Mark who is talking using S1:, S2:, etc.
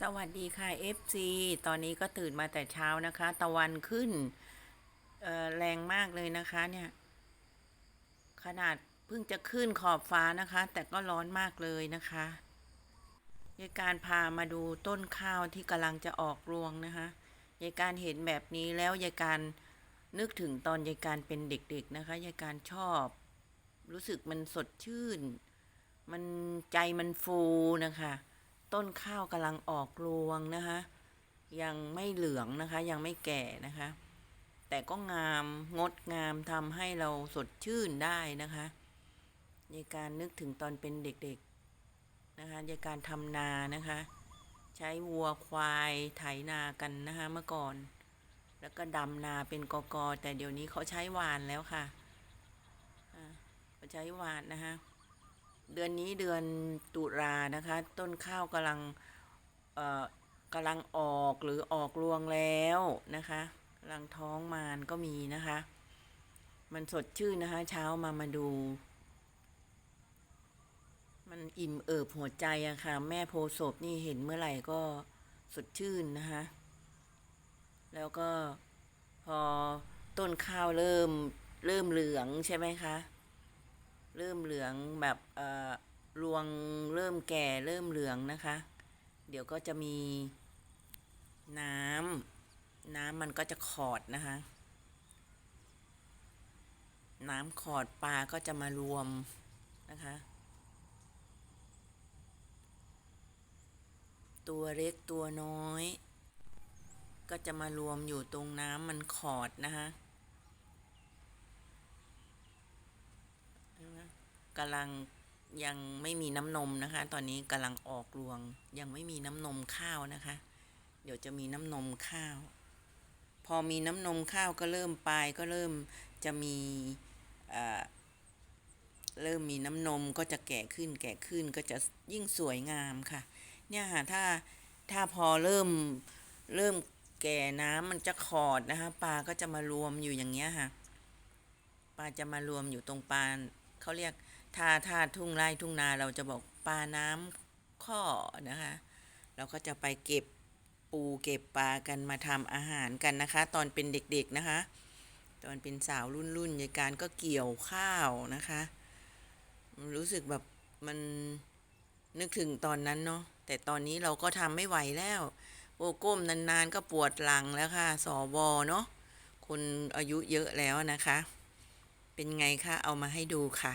S1: สวัสดีค่ะ FC ตอนนี้ก็ตื่นมาแต่เช้านะคะ ตะวันขึ้นเอ่อแรงมากเลยนะคะเนี่ย ขนาดเพิ่งจะขึ้นขอบฟ้านะคะ แต่ก็ร้อนมากเลยนะคะยายการพามาดูต้นข้าวที่กำลังจะออกรวงนะคะยายการเห็นแบบนี้แล้วยายการนึกถึงตอนยายการเป็นเด็กๆนะคะยายการชอบ รู้สึกมันสดชื่น มันใจมันฟูนะคะ ต้นข้าวกำลังออกรวงนะคะ ยังไม่เหลืองนะคะ ยังไม่แก่นะคะ แต่ก็งามงดงามทำให้เราสดชื่นได้นะคะ ในการนึกถึงตอนเป็นเด็กๆนะคะในการทำนานะคะ ใช้วัวควายไถนากันนะคะเมื่อก่อน แล้วก็ดำนาเป็นกอกอแต่เดี๋ยวนี้เขาใช้วานแล้วค่ะเขาใช้วานนะคะ เดือนนี้เดือนตุลานะคะ ต้นข้าวกำลังเอ่อกำลังออกหรือออกรวงแล้วนะคะกำลังท้องมานก็มีนะคะ มันสดชื่นนะคะ เช้ามามาดู มันอิ่มเอิบหัวใจอะค่ะ แม่โพศพนี่เห็นเมื่อไหร่ก็สดชื่นนะคะ แล้วก็พอต้นข้าวเริ่มเริ่มเหลืองใช่ไหมคะ เริ่มเหลืองแบบเอ่อรวงเริ่มแก่เริ่มเหลืองนะคะ เดี๋ยวก็จะมีน้ำน้ำมันก็จะขอดนะคะ น้ำขอดปลาก็จะมารวมนะคะ ตัวเล็กตัวน้อย ก็จะมารวมอยู่ตรงน้ำมันขอดนะคะ กำลังยังไม่มีน้ำนมนะคะ ตอนนี้กำลังออกรวง ยังไม่มีน้ำนมข้าวนะคะ เดี๋ยวจะมีน้ำนมข้าว พอมีน้ำนมข้าวก็เริ่มปลายก็เริ่มจะมีเริ่มมีน้ำนมก็จะแก่ขึ้นแก่ขึ้นก็จะยิ่งสวยงามค่ะ เนี่ยค่ะถ้าถ้าพอเริ่มเริ่มแก่น้ำมันจะขอดนะคะปลาก็จะมารวมอยู่อย่างเงี้ยค่ะปลาจะมารวมอยู่ตรงปลา เขาเรียกถ้าถ้าทุ่งไร่ทุ่งนาเราจะบอกปลาน้ำข้อนะคะ เราก็จะไปเก็บปูเก็บปลากันมาทำอาหารกันนะคะ ตอนเป็นเด็กๆนะคะ ตอนเป็นสาวรุ่นรุ่นยายการก็เกี่ยวข้าวนะคะ รู้สึกแบบมันนึกถึงตอนนั้นเนาะแต่ตอนนี้เราก็ทำไม่ไหวแล้วโอ้ก้มนานๆก็ปวดหลังแล้วค่ะสอบอเนาะคนอายุเยอะแล้วนะคะ เป็นไงคะเอามาให้ดูค่ะ